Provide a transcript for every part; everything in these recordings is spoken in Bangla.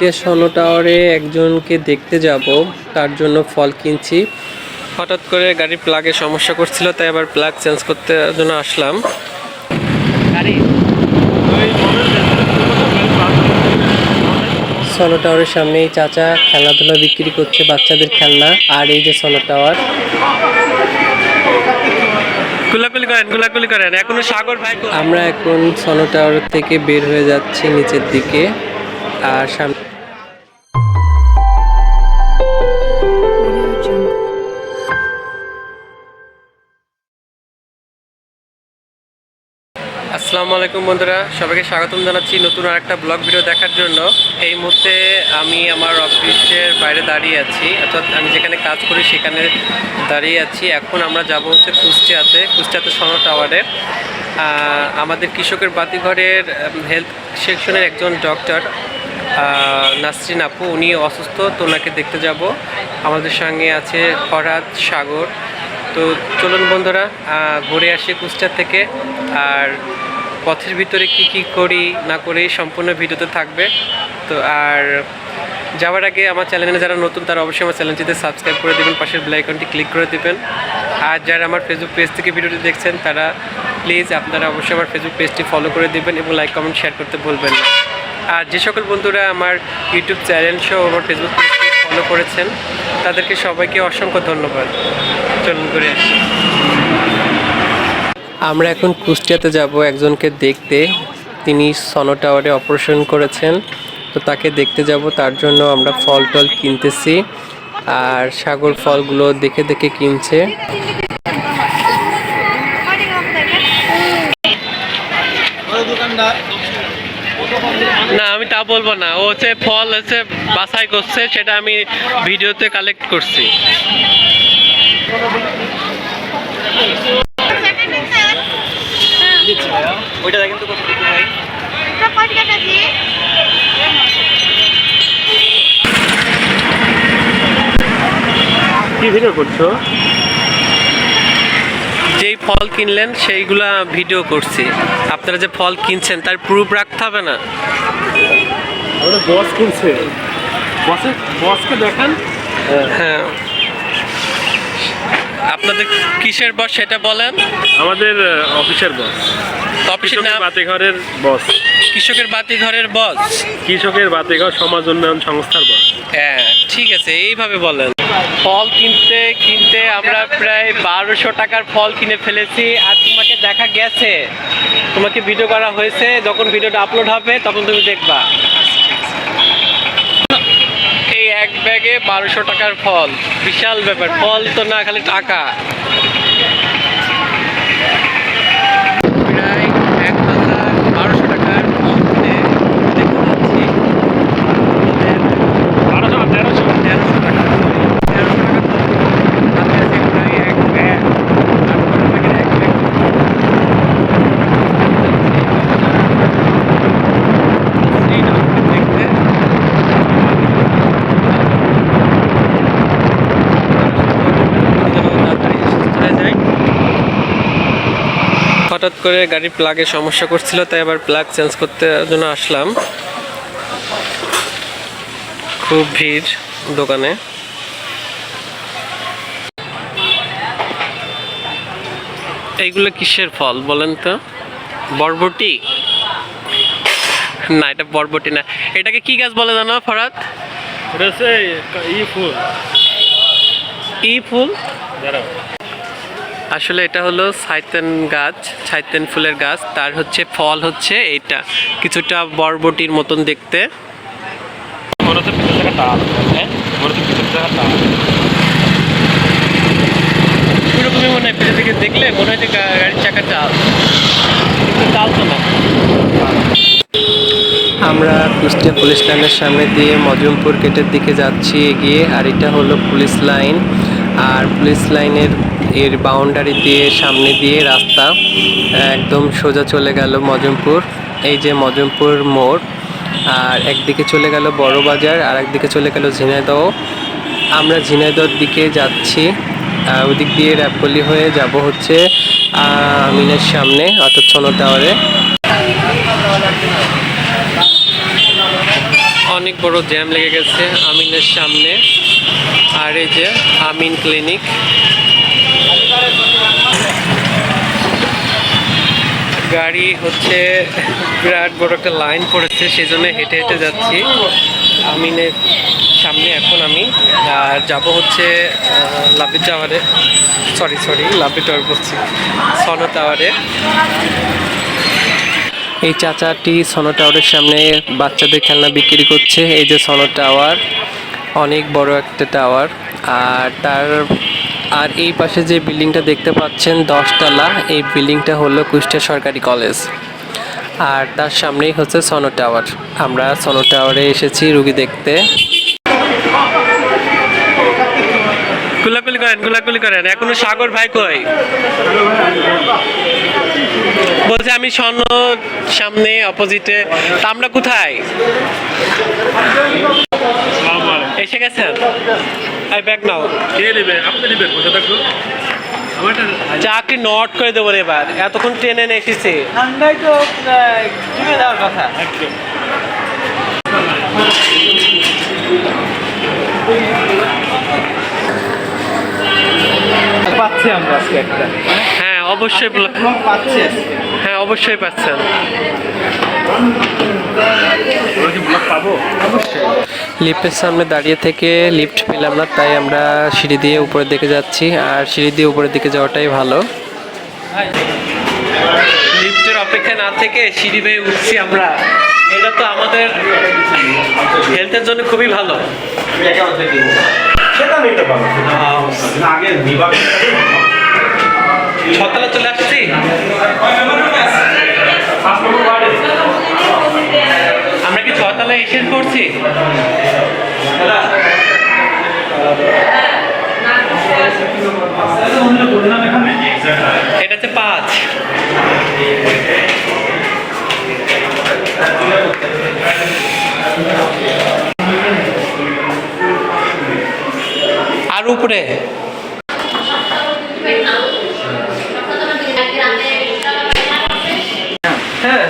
কুষ্টিয়া সনো টাওয়ারে একজনকে দেখতে যাব তার জন্য ফল কিনছি। হঠাৎ করে গাড়ির প্লাগে সমস্যা করছিল তাই আবার প্লাগ চেঞ্জ করতে জন্য আসলাম। সনো টাওয়ারের সামনে এই চাচা খেলাধুলা বিক্রি করছে বাচ্চাদের খেলনা আর এই যে সনো টাওয়ার। গুলাগুলি করেন গুলাগুলি করেন এখনও সাগর ভাই আমরা এখন সনো টাওয়ার থেকে বের হয়ে যাচ্ছি নিচের দিকে আর সামনে আসসালামু আলাইকুম বন্ধুরা, সবাইকে স্বাগতম জানাচ্ছি নতুন আরেকটা ব্লগ ভিডিও দেখার জন্য। এই মুহূর্তে আমি আমার অফিসের বাইরে দাঁড়িয়ে আছি, অর্থাৎ আমি যেখানে কাজ করি সেখানে দাঁড়িয়ে আছি। এখন আমরা যাব হচ্ছে কুষ্টিয়াতে কুষ্টিয়াতে সনো টাওয়ারে। আমাদের কৃষকের বাতিঘরের হেলথ সেকশনের একজন ডক্টর নাসরিন আপু, উনি অসুস্থ, তো ওনাকে দেখতে যাব। আমাদের সঙ্গে আছে ফরহাদ সাগর। তো চলুন বন্ধুরা ঘুরে আসি কুষ্টিয়া থেকে। আর পথের ভিতরে কি কি করি না করি সম্পূর্ণ ভিডিওতে থাকবে। তো আর যাওয়ার আগে আমার চ্যানেলে যারা নতুন, তারা অবশ্যই আমার চ্যানেলটিতে সাবস্ক্রাইব করে দেবেন, পাশের আইকনটি ক্লিক করে দেবেন। আর যারা আমার ফেসবুক পেজ থেকে ভিডিওটি দেখছেন, তারা প্লিজ আপনারা অবশ্যই আমার ফেসবুক পেজটি ফলো করে দেবেন এবং লাইক কমেন্ট শেয়ার করতে বলবেন না। আর যে সকল বন্ধুরা আমার ইউটিউব চ্যানেল সহ আমার ফেসবুক পেজটি ফলো করেছেন, তাদেরকে সবাইকে অসংখ্য ধন্যবাদ। চলুন করে আসি। আমরা এখন কুষ্টিয়াতে যাব। একজনকে দেখতে। তিনি সনো টাওয়ারে অপারেশন করেছেন। তো তাকে দেখতে যাব। তার জন্য আমরা ফল টল কিনতেছি। আর সাগর ফলগুলো দেখে দেখে কিনছে। না, আমি তা বলব না। ও হচ্ছে ফল হচ্ছে বাছাই করছে। সেটা আমি ভিডিওতে কালেক্ট করছি। ওইটা দেখেন তো কত দিতে ভাই কি ভিডিও করছ? যেই ফল কিনলেন সেইগুলা ভিডিও করছি। আপনারা যে ফল কিনছেন তার প্রুফ রাখতে হবে না। বস কিনছে। বসে বসকে দেখান। হ্যাঁ। আপনাদের কিসের বস সেটা বলেন? আমাদের অফিসের বস অফিসের নাম? বাতিঘরের বস কৃষকের বাতি ঘরের বস কৃষকের বাতিঘর সমাজ উন্নয়ন সংস্থার বস হ্যাঁ ঠিক আছে এইভাবে বলেন। ফল কিনতে কিনতে আমরা প্রায় বারোশো টাকার ফল কিনে ফেলেছি। আর তোমাকে দেখা গেছে। তোমাকে ভিডিও করা হয়েছে যখন ভিডিওটা আপলোড হবে তখন তুমি দেখবা এই এক ব্যাগে বারোশো টাকার ফল। বিশাল ব্যাপার ফল তো না খালি টাকা প্রায় এক হাজার বারোশো টাকার ফল কিনে দেখতে পাচ্ছি বারোশো তেরোশো তেরোশো টাকা তেরোশো টাকা তো হাতে আছে প্রায় এক ব্যাগ আটশো টাকার এক ব্যাগ সেই ডক্টর দেখতে তাড়াতাড়ি সুস্থ হয়ে যায়। হঠাৎ করে গাড়ির প্লাগে সমস্যা করছিল তাই আবার প্লাগ চেঞ্জ করতে জন্য আসলাম। খুব ভিড় দোকানে। এইগুলো কিসের ফল বলেন তো? বরবটি? না এটা বরবটি না। এটাকে কি গাছ বলে জানো ফরাত ই ফুল। ই ফুল? দাঁড়াও। আসলে এটা হলো সাইতেন গাছ সাইতেন ফুলের গাছ। তার হচ্ছে ফল হচ্ছে এইটা। কিছুটা বরবটির মতন দেখতে। মনে হ্যাঁ মনে পিছন মনে হয় থেকে দেখলে মনে হয় যে গাড়ির চাকা চাল কিন্তু চাল তো না। আমরা কুষ্টিয়া পুলিশ লাইনের সামনে দিয়ে মজুমপুর গেটের দিকে যাচ্ছি এগিয়ে আর এটা হলো পুলিশ লাইন। আর পুলিশ লাইনের এর বাউন্ডারি দিয়ে সামনে দিয়ে রাস্তা একদম সোজা চলে গেল মজুমপুর এই যে মজুমপুর মোড় আর একদিকে চলে গেল বড় বাজার আর একদিকে চলে গেল ঝিনাইদহ। আমরা ঝিনাইদহর দিকে যাচ্ছি ওদিক দিয়ে র্যাপলি হয়ে যাব হচ্ছে আহ, আমিনের সামনে অর্থাৎ সোনো টাওয়ারে অনেক বড় জ্যাম লেগে গেছে আমিনের সামনে আর এই যে আমিন ক্লিনিক গাড়ি হচ্ছে বিরাট বড় একটা লাইন পড়েছে সেই জন্য হেঁটে হেঁটে যাচ্ছি। আমিনের সামনে এখন আমি, আর যাব হচ্ছে লাভি টাওয়ারে সরি সরি লাভি টাওয়ার বলছি সনো টাওয়ারে এই চাচাটি সনো টাওয়ারের সামনে বাচ্চাদের খেলনা বিক্রি করছে, এই যে সনো টাওয়ার অনেক বড় একটা টাওয়ার আর তার আর এই পাশে যে বিল্ডিংটা দেখতে পাচ্ছেন, দশতলা, এই বিল্ডিংটা হলো কুষ্টিয়া সরকারি কলেজ। আর তার সামনেই হচ্ছে সনো টাওয়ার। আমরা সনো টাওয়ারে এসেছি রুগী দেখতে। কুলাকুলি করেন কুলাকুলি করেন। এখনও সাগর ভাই কই? বলছে আমি স্বর্ণ সামনে অপোজিটে আমরা কোথায়? এসে গেছেন? ব্যাগ নাও কে নেবে? আপনি নেবেন বসে থাকল চাকরি নট করে দেবো এবার এতক্ষণ ট্রেনে এসেছে। ঠান্ডায় তো জুড়ে দেওয়ার কথা। একদম। পাচ্ছি আমরা আজকে একটা। হ্যাঁ অবশ্যই হ্যাঁ অবশ্যই পাচ্ছেন। পাবো লিফটের সামনে দাঁড়িয়ে থেকে লিফট পেলাম না তাই আমরা সিঁড়ি দিয়ে উপরের দিকে যাচ্ছি আর সিঁড়ি দিয়ে উপরের দিকে যাওয়াটাই ভালো। লিফটের অপেক্ষা না থেকে সিঁড়ি বেয়ে উঠছি আমরা। এটা তো আমাদের হেলথের জন্য খুবই ভালো। সেটা নিতে পারো না আগে বিভাগ ছতলা চলে আসছি। আমরা কি ছতলায় এসে করছি এটা হচ্ছে পাঁচ। আর উপরে হ্যাঁ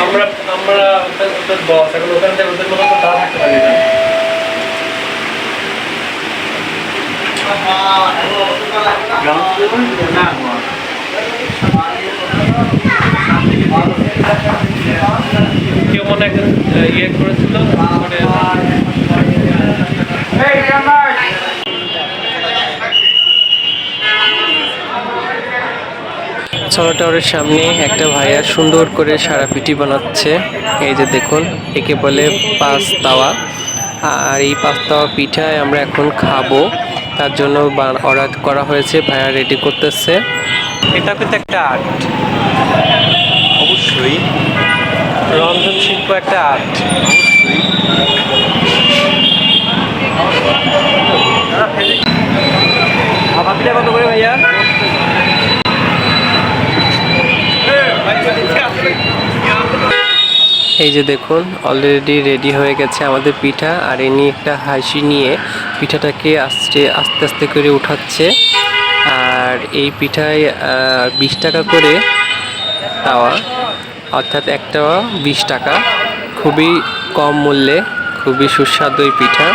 আমরা আমরা ওদের- বস এখন ওখান থেকে ওদের মতো তো থাকতে পারি না। কেউ মনে হয় একজন আহ, ইয়ে করেছিল মানে সোনা টাওয়ারের সামনে একটা ভাইয়া সুন্দর করে সারা পিটি বানাচ্ছে। এই যে দেখুন, একে বলে পাঁচ তাওয়া আর এই পাঁচ তাওয়া পিঠায় আমরা এখন খাব। তার জন্য অর্ডার করা হয়েছে, ভাইয়া রেডি করতেছে। এটা কিন্তু একটা আর্ট। অবশ্যই। রন্ধন শিল্প একটা আর্ট। পিঠা কত করে ভাইয়া? এই যে দেখুন অলরেডি রেডি হয়ে গেছে আমাদের পিঠা, আর ইনি একটা হাসি নিয়ে পিঠাটাকে আস্তে আস্তে আস্তে করে উঠাচ্ছে। আর এই পিঠায় বিশ টাকা করে তাওয়া অর্থাৎ এক তাওয়া বিশ টাকা। খুবই কম মূল্যে, খুবই সুস্বাদু এই পিঠা।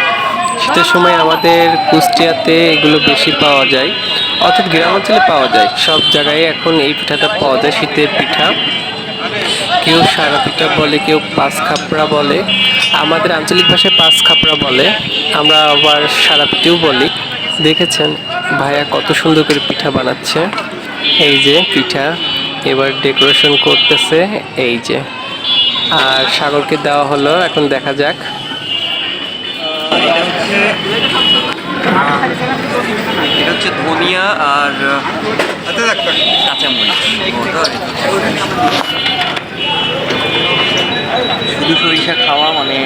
শীতের সময় আমাদের কুষ্টিয়াতে এগুলো বেশি পাওয়া যায়, অর্থাৎ গ্রাম অঞ্চলে পাওয়া যায়। সব জায়গায় এখন এই পিঠাটা পাওয়া যায়, শীতের পিঠা। কেউ সারা পিঠা বলে, কেউ পাঁচ খাপড়া বলে। আমাদের আঞ্চলিক ভাষায় পাঁচ খাপড়া বলে। আমরা আবার সারা পিঠেও বলি। দেখেছেন ভাইয়া কত সুন্দর করে পিঠা বানাচ্ছে। এই যে পিঠা, এবার ডেকোরেশন করতেছে, এই যে। আর সাগরকে দেওয়া হলো, এখন দেখা যাক। এটা হচ্ছে ধনিয়া আর কাঁচামরিচ। শুধু সরিষা খাওয়া মানে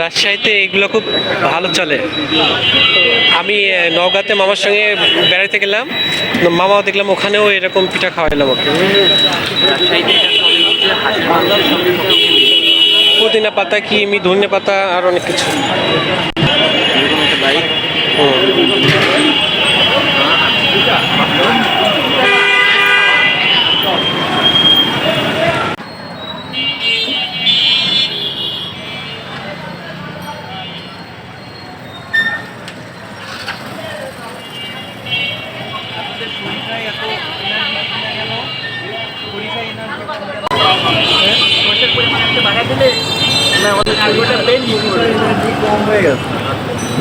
রাজশাহীতে এগুলো খুব ভালো চলে। আমি নওগাঁতে মামার সঙ্গে বেড়াতে গেলাম। মামাও দেখলাম ওখানেও এরকম পিঠা খাওয়াইলাম ওকে। পুদিনা পাতা কিমি ধনে পাতা আর অনেক কিছু এরকম একটা বাইক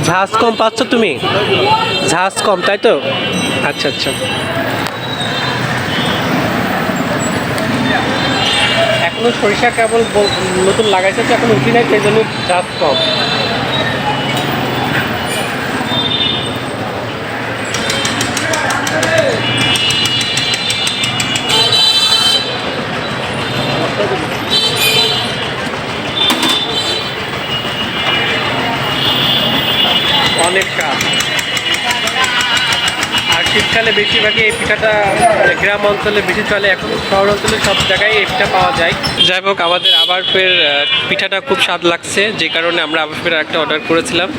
ঝাঁজ কম পাচ্ছ তুমি? ঝাঁজ কম, তাই তো? আচ্ছা আচ্ছা। এখনও সরিষা কেবল নতুন লাগাইছে তো এখন উঠি নাই, সেই জন্য ঝাঁজ কম অনেক স্বাদ আর শীতকালে বেশিরভাগই এই পিঠাটা গ্রাম অঞ্চলে বেশি চলে এখন শহর অঞ্চলে সব জায়গায় এই পিঠা পাওয়া যায়। যাই হোক আমাদের আবার ফের পিঠাটা খুব স্বাদ লাগছে যে কারণে আমরা আবার ফের একটা অর্ডার করেছিলাম।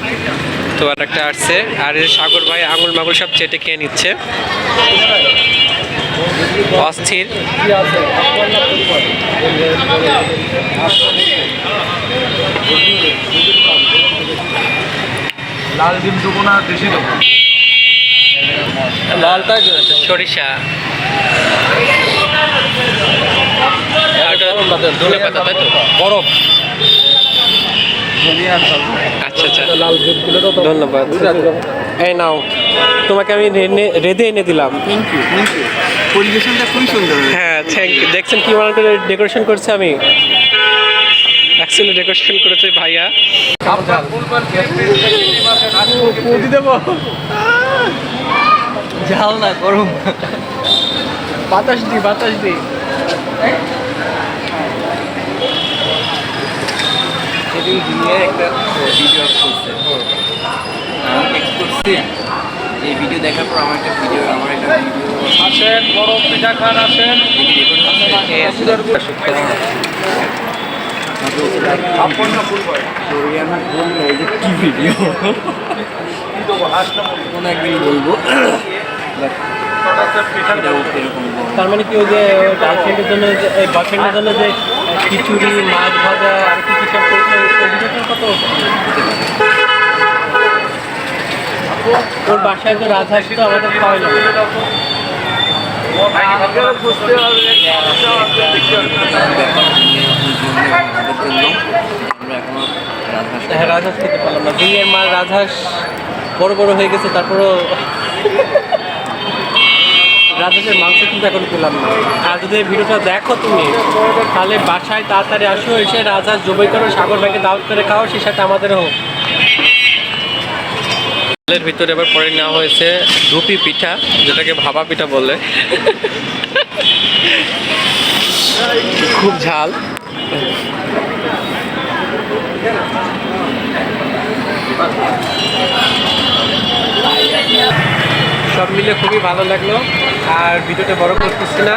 তো আর একটা আসছে। আর এই সাগর ভাই আঙুল মাগুল সব চেটে খেয়ে নিচ্ছে। অস্থির। লাল ডিম দেবো না দেশি দেবো? লালটা সরিষা। ধনে পাতা তাই তো? বরফ আচ্ছা আচ্ছা। লাল ডিমগুলো তো ধন্যবাদ। এই নাও তোমাকে আমি রেঁধে এনে দিলাম। থ্যাংক ইউ থ্যাংক ইউ পরিবেশনটা খুবই সুন্দর হ্যাঁ থ্যাংক ইউ দেখছেন কি মনে ডেকোরেশন করছে আমি? অ্যাকচুয়ালি ডেকোরেশন করেছে ভাইয়া। দেবো। ঝাল না গরম। বাতাস দি বাতাস দি। সেদিন একটা ভিডিও করছে। আমি করছি। এই ভিডিও দেখার পর আমার একটা ভিডিও আমার একটা ভিডিও আসেন বরফ পিঠা খান আসেন। কি ভিডিও কোনো একদিন বলব। তার মানে কি ওই যে গার্লফ্রেন্ডের জন্য বয়ফ্রেন্ডের জন্য যে খিচুড়ি, মাছ ভাজা, আর কি সব ওর বাসায় তো রাজহাঁস তো আমাদের খাওয়াই না। হ্যাঁ রাজহাঁস খেতে পারলাম না। বিয়ের মার রাজহাঁস বড় বড় হয়ে গেছে, তারপরও রাজহাঁসের মাংস কিন্তু এখন পেলাম না। আর যদি এই ভিডিওটা দেখো তুমি তাহলে বাসায় তাড়াতাড়ি আসো এসে রাজহাঁস জবাই করো সাগর ভাইকে দাওয়াত করে খাও সেই সাথে আমাদেরও হোক। এর ভিতরে এবার পরে নেওয়া হয়েছে ধুপি পিঠা যেটাকে ভাপা পিঠা বলে। খুব ঝাল সব মিলে খুবই ভালো লাগল। আর ভিডিওটা বড় করতেছি না।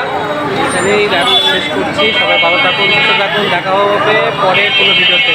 এখানেই শেষ করছি। সবাই ভালো থাকুন, সুস্থ থাকুন। দেখা হবে পরে কোনো ভিডিওতে।